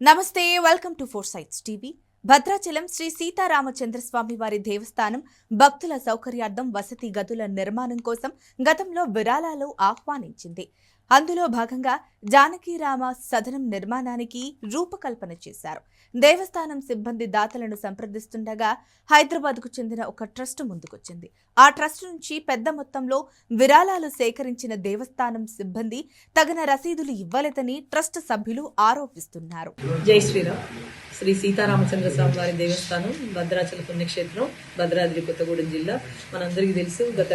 నమస్తే welcome to four sides TV Bhadrachalam Shri Sitaramachandraswamy వారి దేవస్థానం భక్తుల సౌకర్యార్థం వసతి గదుల నిర్మాణం కోసం గతంలో విరాళాలు ఆహ్వానించింది. అందులో భాగంగా జానకీరామ సదనం నిర్మాణానికి రూపకల్పన చేశారు. దేవస్థానం సిబ్బంది దాతలను సంప్రదిస్తుండగా హైదరాబాద్కు చెందిన ఒక ట్రస్ట్ ముందుకొచ్చింది. ఆ ట్రస్ట్ నుంచి పెద్ద మొత్తంలో విరాళాలు సేకరించిన దేవస్థానం సిబ్బంది తగిన రసీదులు ఇవ్వలేదని ట్రస్ట్ సభ్యులు ఆరోపిస్తున్నారు. జై శ్రీరామ్. శ్రీ సీతారామచంద్ర స్వామి వారి దేవస్థానం భద్రాచల పుణ్యక్షేత్రం భద్రాద్రి కొత్తగూడెం జిల్లా. మనందరికీ తెలుసు గత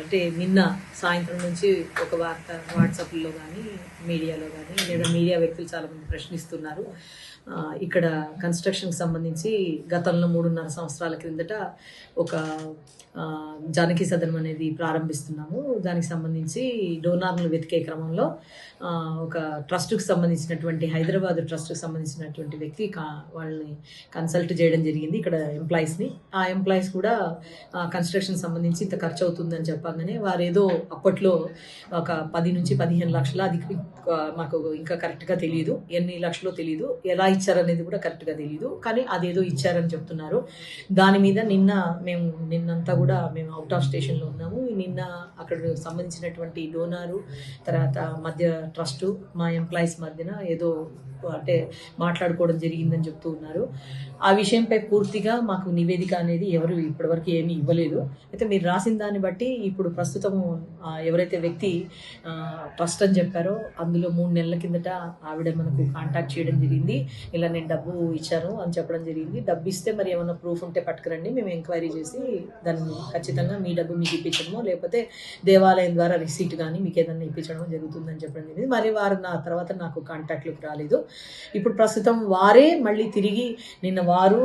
అంటే నిన్న సాయంత్రం నుంచి ఒక వార్త వాట్సాప్లో కానీ మీడియాలో కానీ లేదా మీడియా వ్యక్తులు చాలామంది ప్రశ్నిస్తున్నారు. ఇక్కడ కన్స్ట్రక్షన్కి సంబంధించి గతంలో మూడున్నర సంవత్సరాల క్రిందట ఒక జానకి సదనం అనేది ప్రారంభిస్తున్నాము. దానికి సంబంధించి డోనార్లు వెతికే క్రమంలో ఒక ట్రస్ట్కి సంబంధించినటువంటి హైదరాబాద్ ట్రస్ట్కి అనేటువంటి వ్యక్తి కా వాళ్ళని కన్సల్ట్ చేయడం జరిగింది ఇక్కడ ఎంప్లాయీస్ని ఆ ఎంప్లాయీస్ కూడా కన్స్ట్రక్షన్ సంబంధించి ఇంత ఖర్చు అవుతుందని చెప్పగానే వారు ఏదో అప్పట్లో ఒక పది నుంచి పదిహేను లక్షల అది మాకు ఇంకా కరెక్ట్గా తెలియదు ఎన్ని లక్షలో తెలియదు ఎలా ఇచ్చారనేది కూడా కరెక్ట్గా తెలియదు కానీ అదేదో ఇచ్చారని చెప్తున్నారు. దాని మీద నిన్న మేము నిన్నంతా కూడా మేము అవుట్ ఆఫ్ స్టేషన్లో ఉన్నాము. నిన్న అక్కడ సంబంధించినటువంటి డోనారు తర్వాత మధ్య ట్రస్టు మా ఎంప్లాయీస్ మధ్యన ఏదో అంటే మాట్లాడుకోవడం జరిగిందని చెప్తూ ఉన్నారు. ఆ విషయంపై పూర్తిగా మాకు నివేదిక అనేది ఎవరు ఇప్పటివరకు ఏమీ ఇవ్వలేదు. అయితే మీరు రాసిన దాన్ని బట్టి ఇప్పుడు ప్రస్తుతం ఎవరైతే వ్యక్తి ట్రస్ట్ అని చెప్పారో అందులో మూడు నెలల కిందట ఆవిడ మనకు కాంటాక్ట్ చేయడం జరిగింది. ఇలా నేను డబ్బు ఇచ్చాను అని చెప్పడం జరిగింది. డబ్బు ఇస్తే మరి ఏమైనా ప్రూఫ్ ఉంటే పట్టుకురండి. మేము ఎంక్వైరీ చేసి దాన్ని ఖచ్చితంగా మీ డబ్బు మీకు ఇప్పించడము లేకపోతే దేవాలయం ద్వారా రిసీట్ కానీ మీకు ఏదైనా ఇప్పించడం జరుగుతుందని చెప్పడం జరిగింది. మరి వారు నా తర్వాత నాకు కాంటాక్ట్లోకి రాలేదు. ఇప్పుడు ప్రస్తుతం వారే మళ్ళీ తిరిగి నిన్న వారు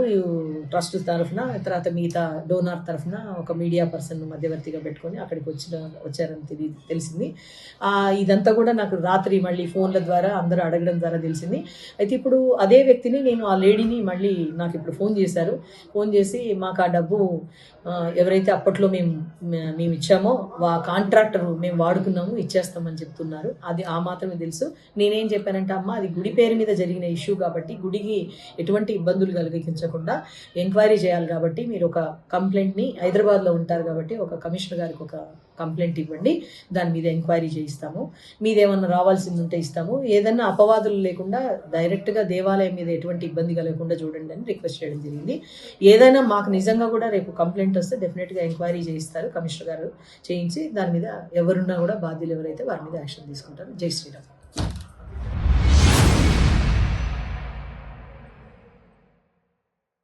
ట్రస్ట్ తరఫున తర్వాత మిగతా డోనార్ తరఫున ఒక మీడియా పర్సన్ మధ్యవర్తిగా పెట్టుకొని అక్కడికి వచ్చిన వచ్చారని తెలి తెలిసింది. ఇదంతా కూడా నాకు రాత్రి మళ్ళీ ఫోన్ల ద్వారా అందరూ అడగడం ద్వారా తెలిసింది. అయితే ఇప్పుడు అదే వ్యక్తిని నేను ఆ లేడీని మళ్ళీ నాకు ఇప్పుడు ఫోన్ చేశారు. ఫోన్ చేసి మాకు ఆ డబ్బు ఎవరైతే అప్పట్లో మేము మేము ఇచ్చామో వా కాంట్రాక్టర్ మేము వాడుకున్నాము ఇచ్చేస్తామని చెప్తున్నారు. అది ఆ మాత్రమే తెలుసు. నేనేం చెప్పానంటే అమ్మ అది గుడి పేరు మీద జరిగిన ఇష్యూ కాబట్టి గుడికి ఎటువంటి ఇబ్బందులు కలిగించకుండా ఎంక్వైరీ చేయాలి కాబట్టి మీరు ఒక కంప్లైంట్ని హైదరాబాద్లో ఉంటారు కాబట్టి ఒక కమిషనర్ గారికి ఒక కంప్లైంట్ ఇవ్వండి. దాని మీద ఎంక్వైరీ చేయిస్తాము. మీదేమన్నా రావాల్సింది ఉంటే ఇస్తాము. ఏదన్నా అపవాదులు లేకుండా డైరెక్ట్గా దేవాలయం మీద ఎటువంటి ఇబ్బంది కలగకుండా చూడండి అని రిక్వెస్ట్ చేయడం జరిగింది. ఏదైనా మాకు నిజంగా కూడా రేపు కంప్లైంట్ వస్తే డెఫినెట్గా ఎంక్వైరీ చేయిస్తారు. కమిషనర్ గారు చేయించి దాని మీద ఎవరున్నా కూడా బాధ్యులు ఎవరైతే వారి మీద యాక్షన్ తీసుకుంటారు. జై శ్రీరామ్.